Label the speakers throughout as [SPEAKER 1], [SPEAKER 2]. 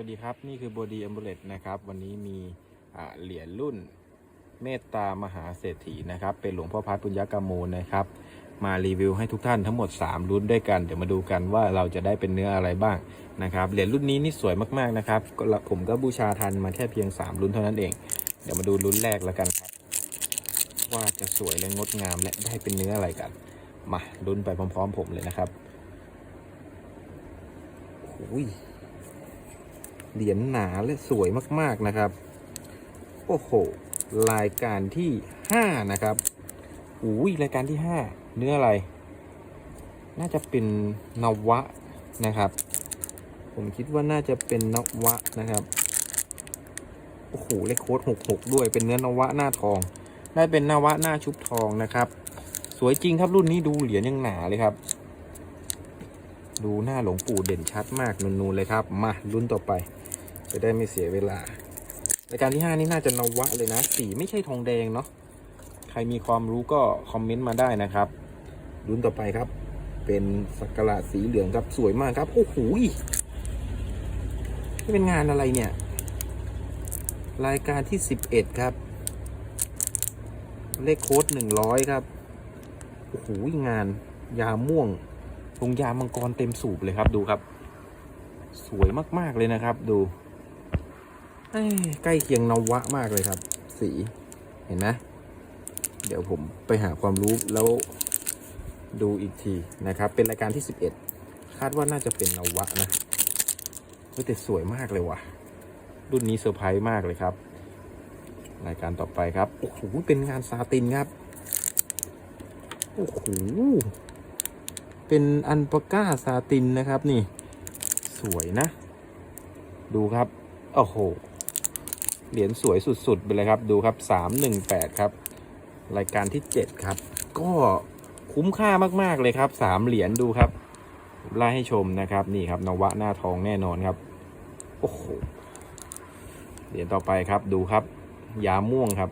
[SPEAKER 1] วัสดีครับ นี่คือ Body a m b u l e t นะครับ วันนี้มีเหรียญรุ่นเมตตามหาเศรษฐีนะครับ เป็นหลวงพ่อพัดปุญญกามโมนะครับ มารีวิวให้ทุกท่านทั้งหมด 3 รุ่นด้วยกัน เดี๋ยวมาดูกันว่าเราจะได้เป็นเนื้ออะไรบ้างนะครับ เหรียญรุ่นนี้นี่สวยมากๆนะครับ ผมก็บูชาทันมาแค่เพียง 3 รุ่นเท่านั้นเอง เดี๋ยวมาดูรุ่นแรกแล้วกันครับ ว่าจะสวยและงดงามและได้เป็นเนื้ออะไรกัน มาลุ้นไปพร้อม ๆ ผมเลยนะครับโอ้ย เหรียญหนาและสวยมากๆนะครับ โอ้โห รายการที่5นะครับอุ้ยรายการที่5เนื้ออะไร น่าจะเป็นนวะนะครับ ผมคิดว่าน่าจะเป็นนวะนะครับ โอ้โห เลขโค้ด66ด้วย เป็นเนื้อนวะหน้าทอง ได้เป็นนวะหน้าชุบทองนะครับ สวยจริงครับรุ่นนี้ดูเหรียญยังหนาเลยครับ ดูหน้าหลวงปู่เด่นชัดมากนูนๆเลยครับ มารุ่นต่อไป จะได้ไม่เสียเวลารายการที่ 5 นี่น่าจะนวะเลยนะ สีไม่ใช่ทองแดงเนาะใครมีความรู้ก็คอมเมนต์มาได้นะครับรุ่นต่อไปครับ เป็นสักการะสีเหลืองครับสวยมากครับโอ้โหนี่เป็นงานอะไรเนี่ย รายการที่ 11 ครับ เลขโค้ด100 ครับโอ้โหงานยาม่วง ลงยามังกรเต็มสูบเลยครับดูครับ สวยมากๆเลยนะครับ ดูใกล้เคียงนวะมากเลยครับ สีเห็นไหมเดี๋ยวผมไปหาความรู้แล้วดูอีกทีนะครับ เป็นรายการที่ 11 คาดว่าน่าจะเป็นนวะนะเฮ้ยแต่สวยมากเลยว่ะ รุ่นนี้เซอร์ไพรส์มากเลยครับ รายการต่อไปครับ โอ้โห เป็นงานซาตินครับ โอ้โห เป็นอันปาก้าซาตินนะครับนี่ สวยนะ ดูครับ โอ้โห เหรียญสวยสุด ๆ ไปเลยครับ ดูครับ 318 ครับ รายการที่ 7 ครับ ก็คุ้มค่ามากๆเลยครับ 3 เหรียญดูครับไล่ให้ชมนะครับนี่ครับนวะหน้าทองแน่นอนครับ โอ้โห เหรียญต่อไปครับดูครับ ยาม่วงครับ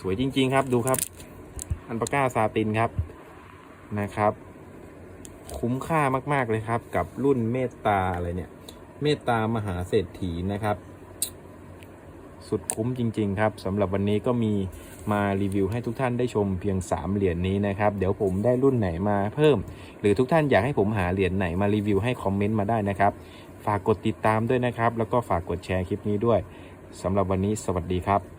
[SPEAKER 1] สวยจริง ๆ ครับดูครับ อันปาก้าซาตินครับนะครับ คุ้มค่ามาก ๆ เลยครับ กับรุ่นเมตตาอะไรเนี่ย เมตตามหาเศรษฐีนะครับ สุดคุ้มจริง ๆ ครับสำหรับวันนี้ก็มีมารีวิวให้ทุกท่านได้ชมเพียง 3 เหรียญนี้นะครับ เดี๋ยวผมได้รุ่นไหนมาเพิ่ม หรือทุกท่านอยากให้ผมหาเหรียญไหนมารีวิวให้คอมเมนต์มาได้นะครับ ฝากกดติดตามด้วยนะครับ แล้วก็ฝากกดแชร์คลิปนี้ด้วยสำหรับวันนี้สวัสดีครับ